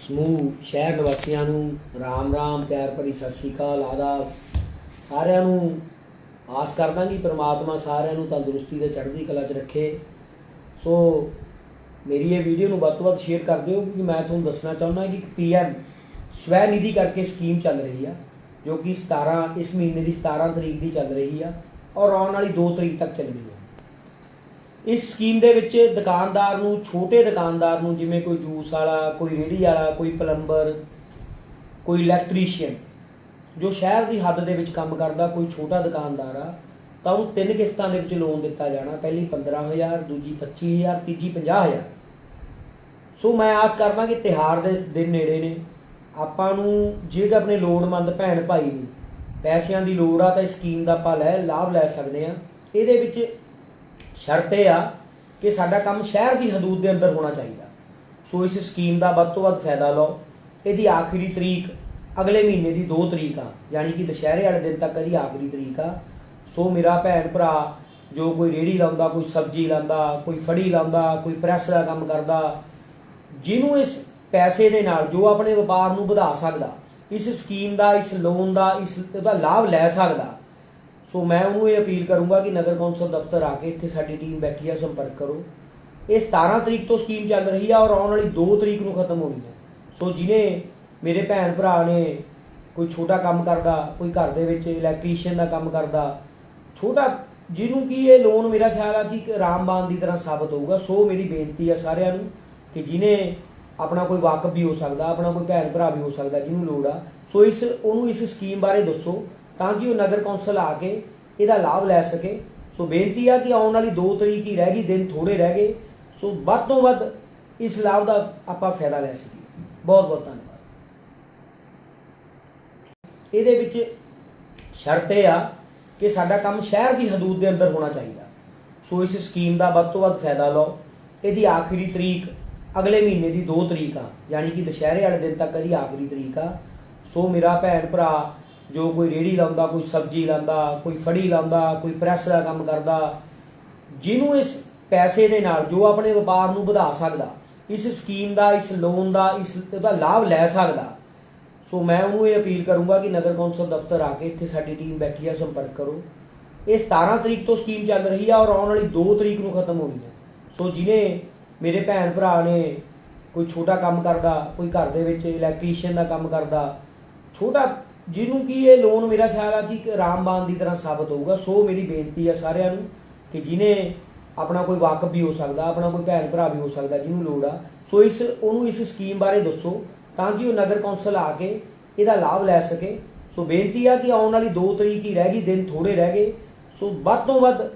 ਸਮੂਹ, ਸ਼ਹਿਰ ਨਿਵਾਸੀਆਂ ਨੂੰ ਰਾਮ ਰਾਮ, ਪਿਆਰ ਭਰੀ ਸਤਿ ਸ਼੍ਰੀ ਅਕਾਲ, ਆਦਾਬ। ਸਾਰਿਆਂ ਨੂੰ ਆਸ ਕਰਦਾ ਕਿ ਪ੍ਰਮਾਤਮਾ ਸਾਰਿਆਂ ਨੂੰ ਤੰਦਰੁਸਤੀ ਤੇ ਚੜ੍ਹਦੀ ਕਲਾ 'ਚ ਰੱਖੇ। ਸੋ ਮੇਰੀ ਇਹ ਵੀਡੀਓ ਨੂੰ ਵੱਧ ਤੋਂ ਵੱਧ ਸ਼ੇਅਰ ਕਰ ਦਿਓ, ਕਿਉਂਕਿ ਮੈਂ ਤੁਹਾਨੂੰ ਦੱਸਣਾ ਚਾਹੁੰਦਾ ਕਿ ਇੱਕ ਪੀਐਮ ਸਵੈ ਨਿਧੀ ਕਰਕੇ ਸਕੀਮ ਚੱਲ ਰਹੀ ਆ, ਜੋ ਕਿ 17 ਇਸ ਮਹੀਨੇ ਦੀ 17 ਤਰੀਕ ਦੀ ਚੱਲ ਰਹੀ ਆ, ਔਰ ਆਉਣ ਵਾਲੀ 2 ਤਰੀਕ ਤੱਕ ਚੱਲਣੀ ਆ। ਇਸ ਸਕੀਮ ਦੇ ਵਿੱਚ ਦੁਕਾਨਦਾਰ ਨੂੰ, ਛੋਟੇ ਦੁਕਾਨਦਾਰ ਨੂੰ, ਜਿਵੇਂ ਕੋਈ ਜੂਸ ਵਾਲਾ, ਕੋਈ ਰੇਹੜੀ ਵਾਲਾ, ਕੋਈ ਪਲੰਬਰ, ਕੋਈ ਇਲੈਕਟ੍ਰੀਸ਼ੀਅਨ ਜੋ ਸ਼ਹਿਰ ਦੀ ਹੱਦ ਦੇ ਵਿੱਚ ਕੰਮ ਕਰਦਾ, ਕੋਈ ਛੋਟਾ ਦੁਕਾਨਦਾਰ ਆ, ਤਾਂ ਉਹਨੂੰ ਤਿੰਨ ਕਿਸ਼ਤਾਂ ਦੇ ਵਿੱਚ ਲੋਨ ਦਿੱਤਾ ਜਾਣਾ, ਪਹਿਲੀ 15000 ਦੂਜੀ 25000 ਤੀਜੀ 50000 ਸੋ ਮੈਂ ਆਸ ਕਰਦਾ ਕਿ ਤਿਹਾਰ ਦੇ ਦਿਨ ਨੇੜੇ ਨੇ। ਆਪਾਂ ਨੂੰ ਜੇ ਆਪਣੇ ਲੋੜਮੰਦ ਭੈਣ ਭਾਈ ਨੂੰ ਪੈਸਿਆਂ ਦੀ ਲੋੜ ਆ, ਤਾਂ ਇਸ ਸਕੀਮ ਦਾ ਆਪਾਂ ਲੈ ਲਾਭ ਲੈ ਸਕਦੇ ਆ ਇਹਦੇ ਵਿੱਚ ਸ਼ਰਤ ਇਹ ਆ ਕਿ ਸਾਡਾ ਕੰਮ ਸ਼ਹਿਰ ਦੀ ਹਦੂਦ ਦੇ ਅੰਦਰ ਹੋਣਾ ਚਾਹੀਦਾ। ਸੋ ਇਸ ਸਕੀਮ ਦਾ ਵੱਧ ਤੋਂ ਵੱਧ ਫਾਇਦਾ ਲਓ। ਇਹਦੀ ਆਖਰੀ ਤਰੀਕ ਅਗਲੇ ਮਹੀਨੇ ਦੀ 2 ਤਰੀਕ ਆ, ਯਾਨੀ ਕਿ ਦੁਸ਼ਹਿਰੇ ਵਾਲੇ ਦਿਨ ਤੱਕ ਇਹਦੀ ਆਖਰੀ ਤਰੀਕ ਆ। ਸੋ ਮੇਰਾ ਭੈਣ ਭਰਾ ਜੋ ਕੋਈ ਰੇੜੀ ਲਾਉਂਦਾ, ਕੋਈ ਸਬਜ਼ੀ ਲਾਉਂਦਾ, ਕੋਈ ਫੜੀ ਲਾਉਂਦਾ, ਕੋਈ ਪ੍ਰੈਸ ਦਾ ਕੰਮ ਕਰਦਾ, ਜਿਹਨੂੰ ਇਸ ਪੈਸੇ ਦੇ ਨਾਲ ਜੋ ਆਪਣੇ ਵਪਾਰ ਨੂੰ ਵਧਾ ਸਕਦਾ, ਇਸ ਸਕੀਮ ਦਾ, ਇਸ ਲੋਨ ਦਾ, ਇਸ ਦਾ ਲਾਭ ਲੈ ਸਕਦਾ ਸੋ ਮੈਂ ਉਹਨੂੰ ਇਹ ਅਪੀਲ ਕਰੂੰਗਾ ਕਿ ਨਗਰ ਕੌਂਸਲ ਦਫ਼ਤਰ ਆ ਕੇ ਇੱਥੇ ਸਾਡੀ ਟੀਮ ਬੈਠੀ ਆ, ਸੰਪਰਕ ਕਰੋ। ਇਹ 17 ਤਰੀਕ ਤੋਂ ਸਕੀਮ ਚੱਲ ਰਹੀ ਆ ਔਰ ਆਉਣ ਵਾਲੀ 2 ਤਰੀਕ ਨੂੰ ਖਤਮ ਹੋਣੀ ਹੈ ਸੋ ਜਿਹਨੇ ਮੇਰੇ ਭੈਣ ਭਰਾ ਨੇ ਕੋਈ ਛੋਟਾ ਕੰਮ ਕਰਦਾ, ਕੋਈ ਘਰ ਦੇ ਵਿੱਚ ਇਲੈਕਟ੍ਰੀਸ਼ੀਅਨ ਦਾ ਕੰਮ ਕਰਦਾ, ਛੋਟਾ ਜਿਹਨੂੰ ਕੀ ਇਹ ਲੋਨ ਮੇਰਾ ਖਿਆਲ ਆ ਕਿ ਰਾਮਬਾਨ ਦੀ ਤਰ੍ਹਾਂ ਸਾਬਤ ਹੋਊਗਾ। ਸੋ ਮੇਰੀ ਬੇਨਤੀ ਆ ਸਾਰਿਆਂ ਨੂੰ ਕਿ ਜਿਹਨੇ ਆਪਣਾ ਕੋਈ ਵਾਕਫ ਵੀ ਹੋ ਸਕਦਾ, ਆਪਣਾ ਕੋਈ ਭੈਣ ਭਰਾ ਵੀ ਹੋ ਸਕਦਾ, ਜਿਹਨੂੰ ਲੋੜ ਆ। ਸੋ ਇਸ, ਉਹਨੂੰ ਇਸ ਸਕੀਮ ਬਾਰੇ ਦੱਸੋ। ਤਾਂ ਕਿ ਉਹ ਨਗਰ ਕੌਂਸਲ ਆ ਕੇ ਇਹਦਾ ਲਾਭ ਲੈ ਸਕੇ। ਸੋ ਬੇਨਤੀ ਆ ਕਿ ਆਉਣ ਵਾਲੀ 2 ਤਰੀਕ ਹੀ ਰਹਿ ਗਈ, ਦਿਨ ਥੋੜੇ ਰਹਿ ਗਏ। ਸੋ ਵੱਧ ਤੋਂ ਵੱਧ ਇਸ ਲਾਭ ਦਾ ਆਪਾਂ ਫਾਇਦਾ ਲੈ ਸਕੀਏ। ਬਹੁਤ ਬਹੁਤ ਧੰਨਵਾਦ। ਇਹਦੇ ਵਿੱਚ ਸ਼ਰਤ ਇਹ ਆ ਕਿ ਸਾਡਾ ਕੰਮ ਸ਼ਹਿਰ ਦੀ ਹਦੂਦ ਦੇ ਅੰਦਰ ਹੋਣਾ ਚਾਹੀਦਾ। ਸੋ ਇਸ ਸਕੀਮ ਦਾ ਵੱਧ ਤੋਂ ਵੱਧ ਫਾਇਦਾ ਲਓ। ਇਹਦੀ ਆਖਰੀ ਤਰੀਕ ਅਗਲੇ ਮਹੀਨੇ ਦੀ 2 ਤਰੀਕ ਆ, ਯਾਨੀ ਕਿ ਦੁਸ਼ਹਿਰੇ ਵਾਲੇ ਦਿਨ ਤੱਕ ਇਹਦੀ ਆਖਰੀ ਤਰੀਕ ਆ। ਸੋ ਮੇਰਾ ਭੈਣ ਭਰਾ ਜੋ ਕੋਈ ਰੇੜੀ ਲਾਉਂਦਾ, ਕੋਈ ਸਬਜ਼ੀ ਲਾਉਂਦਾ, ਕੋਈ ਫੜੀ ਲਾਉਂਦਾ, ਕੋਈ ਪ੍ਰੈਸ ਦਾ ਕੰਮ ਕਰਦਾ, ਜਿਹਨੂੰ ਇਸ ਪੈਸੇ ਦੇ ਨਾਲ, ਜੋ ਆਪਣੇ ਵਪਾਰ ਨੂੰ ਵਧਾ ਸਕਦਾ, ਇਸ ਸਕੀਮ ਦਾ, ਇਸ ਲੋਨ ਦਾ, ਇਸ ਦਾ ਲਾਭ ਲੈ ਸਕਦਾ, ਸੋ ਮੈਂ ਉਹਨੂੰ ਇਹ ਅਪੀਲ ਕਰੂੰਗਾ ਕਿ ਨਗਰ ਕੌਂਸਲ ਦਫ਼ਤਰ ਆ ਕੇ ਇੱਥੇ ਸਾਡੀ ਟੀਮ ਬੈਠੀ ਆ, ਸੰਪਰਕ ਕਰੋ। ਇਹ 17 ਤਰੀਕ ਤੋਂ ਸਕੀਮ ਚੱਲ ਰਹੀ ਆ ਔਰ ਆਉਣ ਵਾਲੀ 2 ਤਰੀਕ ਨੂੰ ਖਤਮ ਹੋਣੀ ਹੈ ਸੋ ਜਿਹਨੇ ਮੇਰੇ ਭੈਣ ਭਰਾ ਨੇ ਕੋਈ ਛੋਟਾ ਕੰਮ ਕਰਦਾ, ਕੋਈ ਘਰ ਦੇ ਵਿੱਚ ਇਲੈਕਟ੍ਰੀਸ਼ੀਅਨ ਦਾ ਕੰਮ ਕਰਦਾ, ਛੋਟਾ ਜਿਹਨੂੰ ਕਿ ਇਹ ਲੋਨ ਮੇਰਾ ਖਿਆਲ ਆ ਕਿ ਇੱਕ ਰਾਮਬਾਨ ਦੀ ਤਰ੍ਹਾਂ ਸਾਬਤ ਹੋਊਗਾ। ਸੋ ਮੇਰੀ ਬੇਨਤੀ ਆ ਸਾਰਿਆਂ ਨੂੰ ਕਿ ਜਿਹਨੇ ਆਪਣਾ ਕੋਈ ਵਾਕਫ ਵੀ ਹੋ ਸਕਦਾ, ਆਪਣਾ ਕੋਈ ਭੈਣ ਭਰਾ ਵੀ ਹੋ ਸਕਦਾ, ਜਿਹਨੂੰ ਲੋੜ ਆ, ਸੋ ਇਸ, ਉਹਨੂੰ ਇਸ ਸਕੀਮ ਬਾਰੇ ਦੱਸੋ ਤਾਂ ਕਿ ਉਹ ਨਗਰ ਕੌਂਸਲ ਆ ਕੇ ਇਹਦਾ ਲਾਭ ਲੈ ਸਕੇ। ਸੋ ਬੇਨਤੀ ਆ ਕਿ ਆਉਣ ਵਾਲੀ 2 ਤਰੀਕ ਹੀ ਰਹਿ ਗਈ, ਦਿਨ ਥੋੜੇ ਰਹਿ ਗਏ। ਸੋ ਵੱਧ ਤੋਂ ਵੱਧ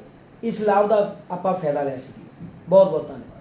ਇਸ ਲਾਭ ਦਾ ਆਪਾਂ ਫਾਇਦਾ ਲੈ ਸਕੀਏ। ਬਹੁਤ ਬਹੁਤ ਧੰਨਵਾਦ।